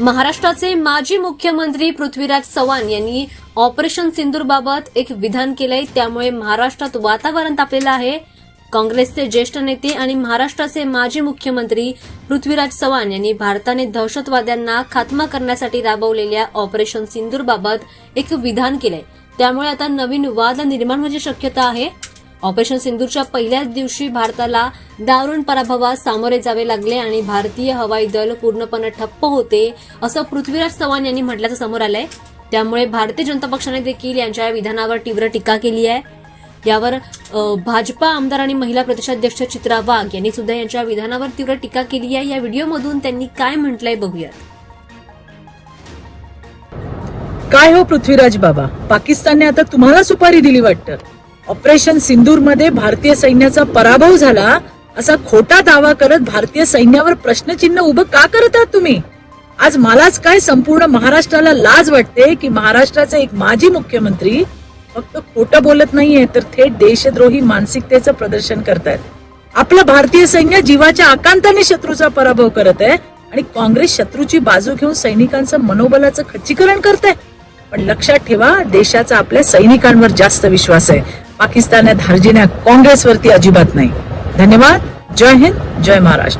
महाराष्ट्राचे माजी मुख्यमंत्री पृथ्वीराज चव्हाण यांनी ऑपरेशन सिंदूरबाबत एक विधान केलंय. त्यामुळे महाराष्ट्रात वातावरण तापलेलं आहे. काँग्रेसचे ज्येष्ठ नेते आणि महाराष्ट्राचे माजी मुख्यमंत्री पृथ्वीराज चव्हाण यांनी भारताने दहशतवाद्यांना खात्मा करण्यासाठी राबवलेल्या ऑपरेशन सिंदूरबाबत एक विधान केलंय. त्यामुळे आता नवीन वाद निर्माण होण्याची शक्यता आहे. ऑपरेशन सिंधूच्या पहिल्याच दिवशी भारताला दारुण पराभवास सामोरे जावे लागले आणि भारतीय हवाई दल पूर्णपणे ठप्प होते असं पृथ्वीराज चव्हाण यांनी म्हटल्याचं समोर आलंय. त्यामुळे भारतीय जनता पक्षाने देखील यांच्या या विधानावर तीव्र टीका केली आहे. यावर भाजपा आमदार आणि महिला प्रदेशाध्यक्ष चित्रा वाघ यांनी सुद्धा यांच्या विधानावर तीव्र टीका केली आहे. या व्हिडिओमधून त्यांनी काय म्हटलंय बघूयात. काय हो पृथ्वीराज बाबा? पाकिस्तानने आता तुम्हाला सुपारी दिली वाटतं. ऑपरेशन सिंदूरमध्ये भारतीय सैन्याचा पराभव झाला असा खोटा दावा करत भारतीय सैन्यावर प्रश्नचिन्ह उभं का करत आहात तुम्ही? आज मलाच काय संपूर्ण महाराष्ट्राला लाज वाटते की महाराष्ट्राचे एक माजी मुख्यमंत्री फक्त खोटं बोलत नाहीये तर थेट देशद्रोही मानसिकतेचं प्रदर्शन करतायत. आपलं भारतीय सैन्य जीवाच्या आकांताने शत्रूचा पराभव करत आहे आणि काँग्रेस शत्रूची बाजू घेऊन सैनिकांचं मनोबलाचं खच्चीकरण करत आहे पण लक्षात ठेवा देशाचा आपल्या सैनिकांवर जास्त विश्वास आहे. पाकिस्तानात धार्जिण्या काँग्रेसवरती अजिबात नाही. धन्यवाद. जय हिंद जय महाराष्ट्र.